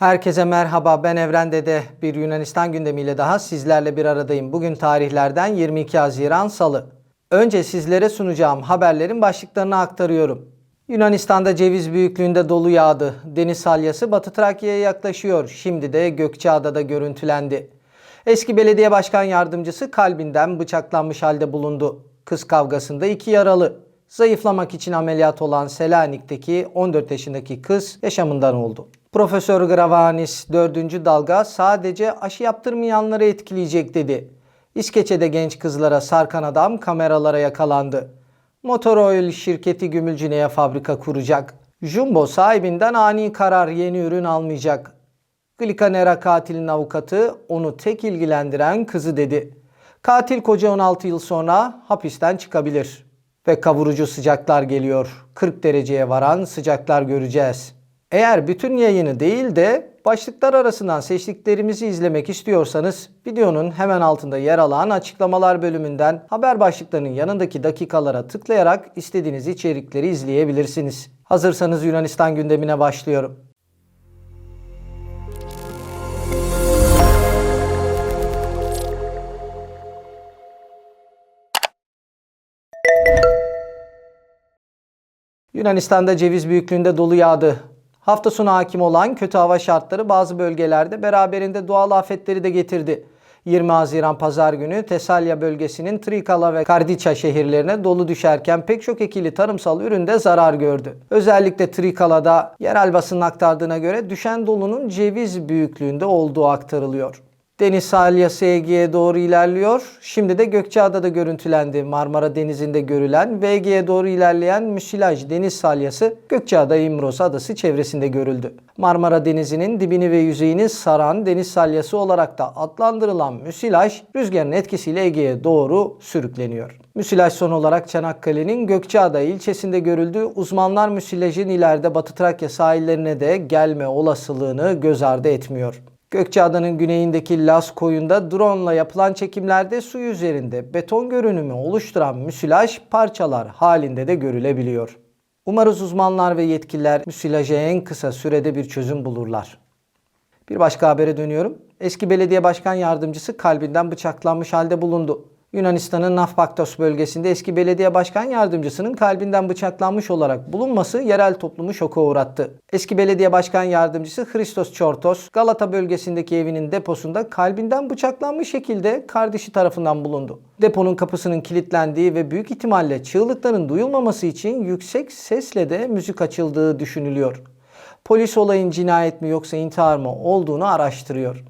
Herkese merhaba ben Evren Dede. Bir Yunanistan gündemiyle daha sizlerle bir aradayım. Bugün tarihlerden 22 Haziran Salı. Önce sizlere sunacağım haberlerin başlıklarını aktarıyorum. Yunanistan'da ceviz büyüklüğünde dolu yağdı. Deniz salyası Batı Trakya'ya yaklaşıyor. Şimdi de Gökçeada'da görüntülendi. Eski belediye başkan yardımcısı kalbinden bıçaklanmış halde bulundu. Kız kavgasında iki yaralı. Zayıflamak için ameliyat olan Selanik'teki 14 yaşındaki kız yaşamından oldu. Profesör Gravanis 4. dalga sadece aşı yaptırmayanları etkileyecek dedi. İskeçe'de genç kızlara sarkan adam kameralara yakalandı. Motor Oil şirketi Gümülcine'ye fabrika kuracak. Jumbo sahibinden ani karar yeni ürün almayacak. Glikanera katilin avukatı onu tek ilgilendiren kızı dedi. Katil koca 16 yıl sonra hapisten çıkabilir. Ve kavurucu sıcaklar geliyor. 40 dereceye varan sıcaklar göreceğiz. Eğer bütün yayını değil de başlıklar arasından seçtiklerimizi izlemek istiyorsanız videonun hemen altında yer alan açıklamalar bölümünden haber başlıklarının yanındaki dakikalara tıklayarak istediğiniz içerikleri izleyebilirsiniz. Hazırsanız Yunanistan gündemine başlıyorum. Yunanistan'da ceviz büyüklüğünde dolu yağdı. Hafta sonu hakim olan kötü hava şartları bazı bölgelerde beraberinde doğal afetleri de getirdi. 20 Haziran Pazar günü Tesalya bölgesinin Trikala ve Kardiça şehirlerine dolu düşerken pek çok ekili tarımsal üründe zarar gördü. Özellikle Trikala'da yerel basının aktardığına göre düşen dolunun ceviz büyüklüğünde olduğu aktarılıyor. Deniz salyası Ege'ye doğru ilerliyor. Şimdi de Gökçeada'da görüntülendi. Marmara Denizi'nde görülen ve Ege'ye doğru ilerleyen müsilaj deniz salyası Gökçeada İmros Adası çevresinde görüldü. Marmara Denizi'nin dibini ve yüzeyini saran deniz salyası olarak da adlandırılan müsilaj rüzgarın etkisiyle Ege'ye doğru sürükleniyor. Müsilaj son olarak Çanakkale'nin Gökçeada ilçesinde görüldü. Uzmanlar müsilajın ileride Batı Trakya sahillerine de gelme olasılığını göz ardı etmiyor. Gökçeada'nın güneyindeki Las koyunda drone ile yapılan çekimlerde su üzerinde beton görünümü oluşturan müsilaj parçalar halinde de görülebiliyor. Umarız uzmanlar ve yetkililer müsilaja en kısa sürede bir çözüm bulurlar. Bir başka habere dönüyorum. Eski belediye başkan yardımcısı kalbinden bıçaklanmış halde bulundu. Yunanistan'ın Nafpaktos bölgesinde eski belediye başkan yardımcısının kalbinden bıçaklanmış olarak bulunması yerel toplumu şoka uğrattı. Eski belediye başkan yardımcısı Christos Çortos, Galata bölgesindeki evinin deposunda kalbinden bıçaklanmış şekilde kardeşi tarafından bulundu. Deponun kapısının kilitlendiği ve büyük ihtimalle çığlıkların duyulmaması için yüksek sesle de müzik açıldığı düşünülüyor. Polis olayın cinayet mi yoksa intihar mı olduğunu araştırıyor.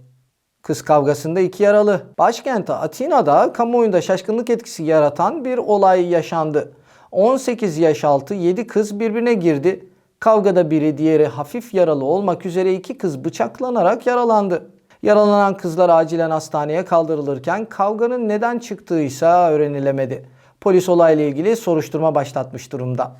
Kız kavgasında iki yaralı. Başkent Atina'da kamuoyunda şaşkınlık etkisi yaratan bir olay yaşandı. 18 yaş altı 7 kız birbirine girdi. Kavgada biri diğeri hafif yaralı olmak üzere iki kız bıçaklanarak yaralandı. Yaralanan kızlar acilen hastaneye kaldırılırken kavganın neden çıktığıysa öğrenilemedi. Polis olayla ilgili soruşturma başlatmış durumda.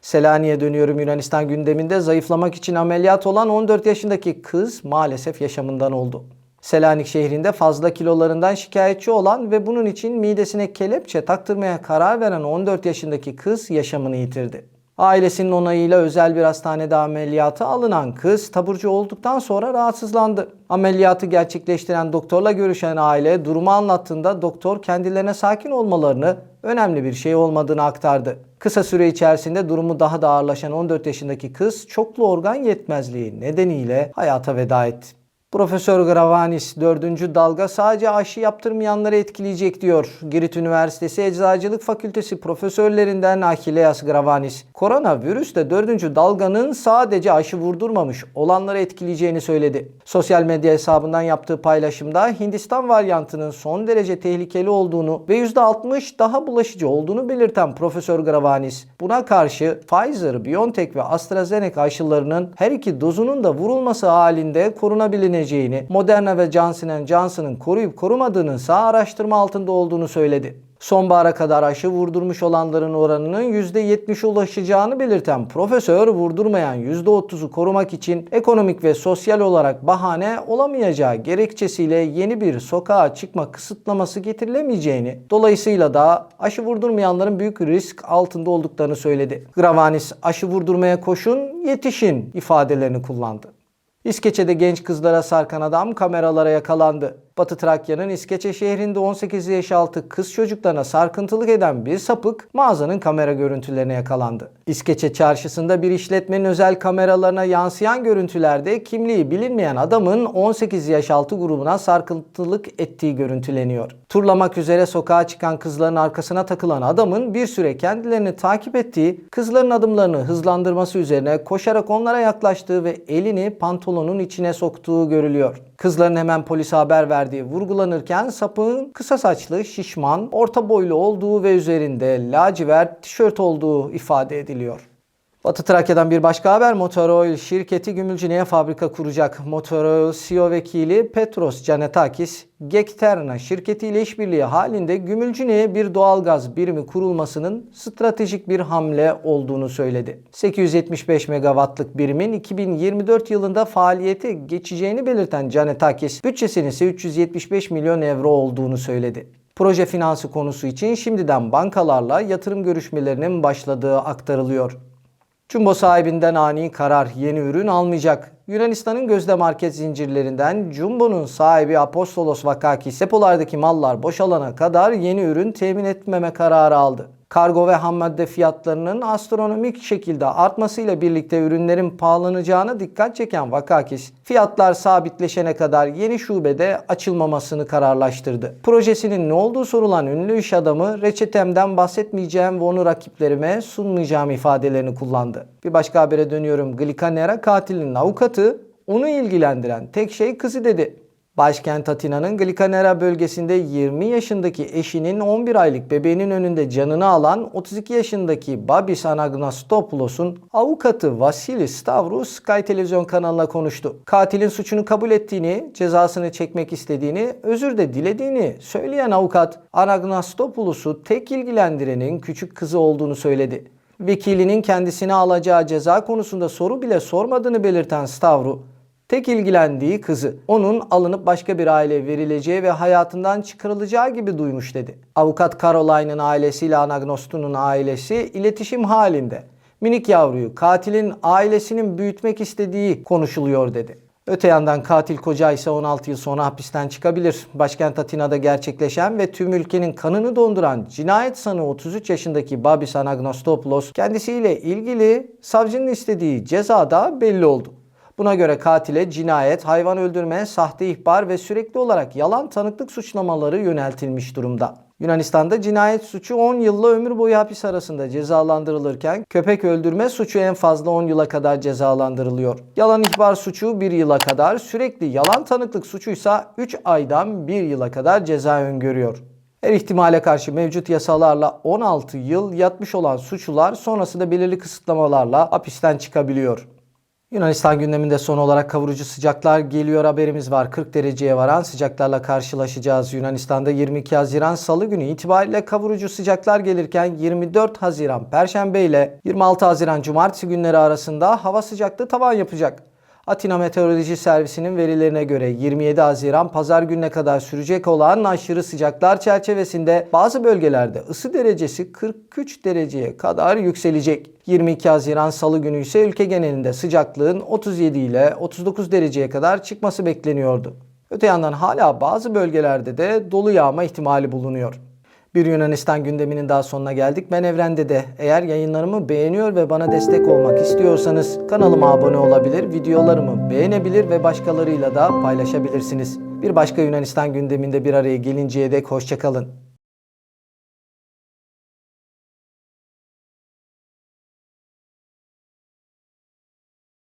Selanik'e dönüyorum Yunanistan gündeminde zayıflamak için ameliyat olan 14 yaşındaki kız maalesef yaşamından oldu. Selanik şehrinde fazla kilolarından şikayetçi olan ve bunun için midesine kelepçe taktırmaya karar veren 14 yaşındaki kız yaşamını yitirdi. Ailesinin onayıyla özel bir hastanede ameliyatı alınan kız taburcu olduktan sonra rahatsızlandı. Ameliyatı gerçekleştiren doktorla görüşen aile durumu anlattığında doktor kendilerine sakin olmalarını önemli bir şey olmadığını aktardı. Kısa süre içerisinde durumu daha da ağırlaşan 14 yaşındaki kız çoklu organ yetmezliği nedeniyle hayata veda etti. Profesör Gravanis 4. dalga sadece aşı yaptırmayanları etkileyecek diyor. Girit Üniversitesi Eczacılık Fakültesi profesörlerinden Achilleas Gravanis. Koronavirüs de 4. dalganın sadece aşı vurdurmamış olanları etkileyeceğini söyledi. Sosyal medya hesabından yaptığı paylaşımda Hindistan varyantının son derece tehlikeli olduğunu ve %60 daha bulaşıcı olduğunu belirten Profesör Gravanis, buna karşı Pfizer, BioNTech ve AstraZeneca aşılarının her iki dozunun da vurulması halinde korunabilir edileceğini, Moderna ve Johnson Johnson'ın koruyup korumadığının sağ araştırma altında olduğunu söyledi. Sonbahara kadar aşı vurdurmuş olanların oranının %70'e ulaşacağını belirten profesör vurdurmayan %30'u korumak için ekonomik ve sosyal olarak bahane olamayacağı gerekçesiyle yeni bir sokağa çıkma kısıtlaması getirilemeyeceğini, dolayısıyla da aşı vurdurmayanların büyük risk altında olduklarını söyledi. Gravanis aşı vurdurmaya koşun, yetişin ifadelerini kullandı. İskeçe'de genç kızlara sarkan adam kameralara yakalandı. Batı Trakya'nın İskeçe şehrinde 18 yaş altı kız çocuklarına sarkıntılık eden bir sapık mağazanın kamera görüntülerine yakalandı. İskeçe çarşısında bir işletmenin özel kameralarına yansıyan görüntülerde kimliği bilinmeyen adamın 18 yaş altı grubuna sarkıntılık ettiği görüntüleniyor. Turlamak üzere sokağa çıkan kızların arkasına takılan adamın bir süre kendilerini takip ettiği, kızların adımlarını hızlandırması üzerine koşarak onlara yaklaştığı ve elini pantolonun içine soktuğu görülüyor. Kızların hemen polise haber verdiği vurgulanırken sapığın kısa saçlı, şişman, orta boylu olduğu ve üzerinde lacivert tişört olduğu ifade ediliyor. Batı Trakya'dan bir başka haber Motoroil şirketi Gümülcine'ye fabrika kuracak. Motoroil CEO vekili Petros Canetakis, Gekterna şirketiyle işbirliği halinde Gümülcine'ye bir doğalgaz birimi kurulmasının stratejik bir hamle olduğunu söyledi. 875 megawattlık birimin 2024 yılında faaliyete geçeceğini belirten Canetakis, bütçesinin ise 375 milyon euro olduğunu söyledi. Proje finansı konusu için şimdiden bankalarla yatırım görüşmelerinin başladığı aktarılıyor. Jumbo sahibinden ani karar yeni ürün almayacak. Yunanistan'ın gözde market zincirlerinden Jumbo'nun sahibi Apostolos Vakakis depolardaki mallar boşalana kadar yeni ürün temin etmeme kararı aldı. Kargo ve ham madde fiyatlarının astronomik şekilde artmasıyla birlikte ürünlerin pahalanacağına dikkat çeken Vakakis, fiyatlar sabitleşene kadar yeni şubede açılmamasını kararlaştırdı. Projesinin ne olduğu sorulan ünlü iş adamı reçetemden bahsetmeyeceğim ve onu rakiplerime sunmayacağım ifadelerini kullandı. Bir başka habere dönüyorum. Glikanera katilinin avukatı onu ilgilendiren tek şey kızı dedi. Başkent Atina'nın Glikanera bölgesinde 20 yaşındaki eşinin 11 aylık bebeğinin önünde canını alan 32 yaşındaki Babis Anagnastopoulos'un avukatı Vasilis Stavros Sky televizyon kanalına konuştu. Katilin suçunu kabul ettiğini, cezasını çekmek istediğini, özür de dilediğini söyleyen avukat Anagnastopoulos'u tek ilgilendirenin küçük kızı olduğunu söyledi. Vekilinin kendisine alacağı ceza konusunda soru bile sormadığını belirten Stavru, tek ilgilendiği kızı. Onun alınıp başka bir aileye verileceği ve hayatından çıkarılacağı gibi duymuş dedi. Avukat Caroline'ın ailesiyle Anagnostus'un ailesi iletişim halinde. Minik yavruyu katilin ailesinin büyütmek istediği konuşuluyor dedi. Öte yandan katil koca ise 16 yıl sonra hapisten çıkabilir. Başkent Atina'da gerçekleşen ve tüm ülkenin kanını donduran cinayet sanığı 33 yaşındaki Babis Anagnostopoulos kendisiyle ilgili savcının istediği cezada belli oldu. Buna göre katile cinayet, hayvan öldürme, sahte ihbar ve sürekli olarak yalan tanıklık suçlamaları yöneltilmiş durumda. Yunanistan'da cinayet suçu 10 yılla ömür boyu hapis arasında cezalandırılırken köpek öldürme suçu en fazla 10 yıla kadar cezalandırılıyor. Yalan ihbar suçu 1 yıla kadar, sürekli yalan tanıklık suçuysa 3 aydan 1 yıla kadar ceza öngörüyor. Her ihtimale karşı mevcut yasalarla 16 yıl yatmış olan suçlular sonrasında belirli kısıtlamalarla hapisten çıkabiliyor. Yunanistan gündeminde son olarak kavurucu sıcaklar geliyor haberimiz var. 40 dereceye varan sıcaklarla karşılaşacağız. Yunanistan'da 22 Haziran Salı günü itibariyle kavurucu sıcaklar gelirken 24 Haziran Perşembe ile 26 Haziran Cumartesi günleri arasında hava sıcaklığı tavan yapacak. Atina Meteoroloji Servisi'nin verilerine göre 27 Haziran pazar gününe kadar sürecek olan aşırı sıcaklar çerçevesinde bazı bölgelerde ısı derecesi 43 dereceye kadar yükselecek. 22 Haziran Salı günü ise ülke genelinde sıcaklığın 37 ile 39 dereceye kadar çıkması bekleniyordu. Öte yandan hala bazı bölgelerde de dolu yağma ihtimali bulunuyor. Bir Yunanistan gündeminin daha sonuna geldik. Ben Evren'de de eğer yayınlarımı beğeniyor ve bana destek olmak istiyorsanız kanalıma abone olabilir, videolarımı beğenebilir ve başkalarıyla da paylaşabilirsiniz. Bir başka Yunanistan gündeminde bir araya gelinceye dek hoşçakalın.